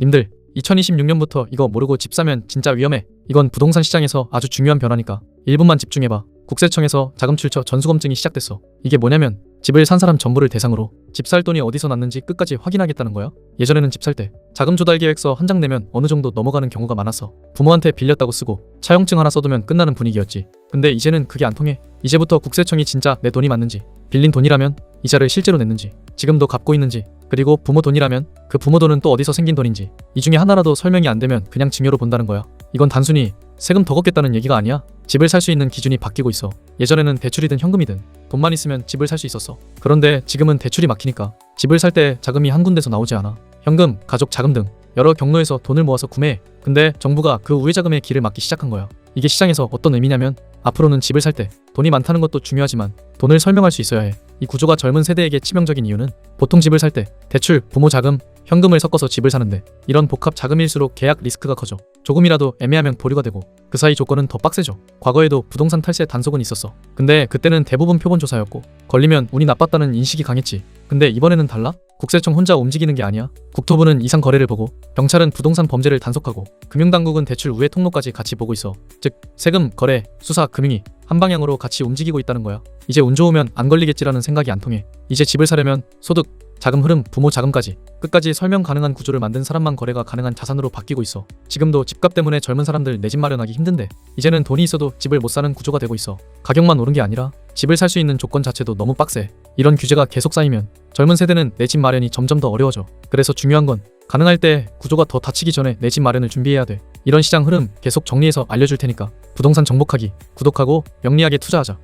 님들 2026년부터 이거 모르고 집 사면 진짜 위험해. 이건 부동산 시장에서 아주 중요한 변화니까 1분만 집중해봐. 국세청에서 자금 출처 전수검증이 시작됐어. 이게 뭐냐면 집을 산 사람 전부를 대상으로 집 살 돈이 어디서 났는지 끝까지 확인하겠다는 거야. 예전에는 집 살 때 자금 조달 계획서 한 장 내면 어느 정도 넘어가는 경우가 많았어. 부모한테 빌렸다고 쓰고 차용증 하나 써두면 끝나는 분위기였지. 근데 이제는 그게 안 통해. 이제부터 국세청이 진짜 내 돈이 맞는지 빌린 돈이라면 이자를 실제로 냈는지 지금도 갚고 있는지 그리고 부모 돈이라면 그 부모 돈은 또 어디서 생긴 돈인지 이 중에 하나라도 설명이 안 되면 그냥 증여로 본다는 거야. 이건 단순히 세금 더 걷겠다는 얘기가 아니야. 집을 살 수 있는 기준이 바뀌고 있어. 예전에는 대출이든 현금이든 돈만 있으면 집을 살 수 있었어. 그런데 지금은 대출이 막히니까 집을 살 때 자금이 한 군데서 나오지 않아. 현금, 가족 자금 등 여러 경로에서 돈을 모아서 구매해. 근데 정부가 그 우회 자금의 길을 막기 시작한 거야. 이게 시장에서 어떤 의미냐면 앞으로는 집을 살 때 돈이 많다는 것도 중요하지만 돈을 설명할 수 있어야 해. 이 구조가 젊은 세대에게 치명적인 이유는 보통 집을 살 때 대출, 부모 자금, 현금을 섞어서 집을 사는데 이런 복합 자금일수록 계약 리스크가 커져. 조금이라도 애매하면 보류가 되고 그 사이 조건은 더 빡세죠. 과거에도 부동산 탈세 단속은 있었어. 근데 그때는 대부분 표본 조사였고 걸리면 운이 나빴다는 인식이 강했지. 근데 이번에는 달라? 국세청 혼자 움직이는 게 아니야. 국토부는 이상 거래를 보고 경찰은 부동산 범죄를 단속하고 금융당국은 대출 우회 통로까지 같이 보고 있어. 즉 세금, 거래, 수사, 금융이 한 방향으로 같이 움직이고 있다는 거야. 이제 운 좋으면 안 걸리겠지라는 생각이 안 통해. 이제 집을 사려면 소득, 자금 흐름, 부모 자금까지 끝까지 설명 가능한 구조를 만든 사람만 거래가 가능한 자산으로 바뀌고 있어. 지금도 집값 때문에 젊은 사람들 내 집 마련하기 힘든데 이제는 돈이 있어도 집을 못 사는 구조가 되고 있어. 가격만 오른 게 아니라 집을 살 수 있는 조건 자체도 너무 빡세. 이런 규제가 계속 쌓이면 젊은 세대는 내 집 마련이 점점 더 어려워져. 그래서 중요한 건 가능할 때 구조가 더 닫히기 전에 내 집 마련을 준비해야 돼. 이런 시장 흐름 계속 정리해서 알려줄 테니까 부동산 정복하기 구독하고 영리하게 투자하자.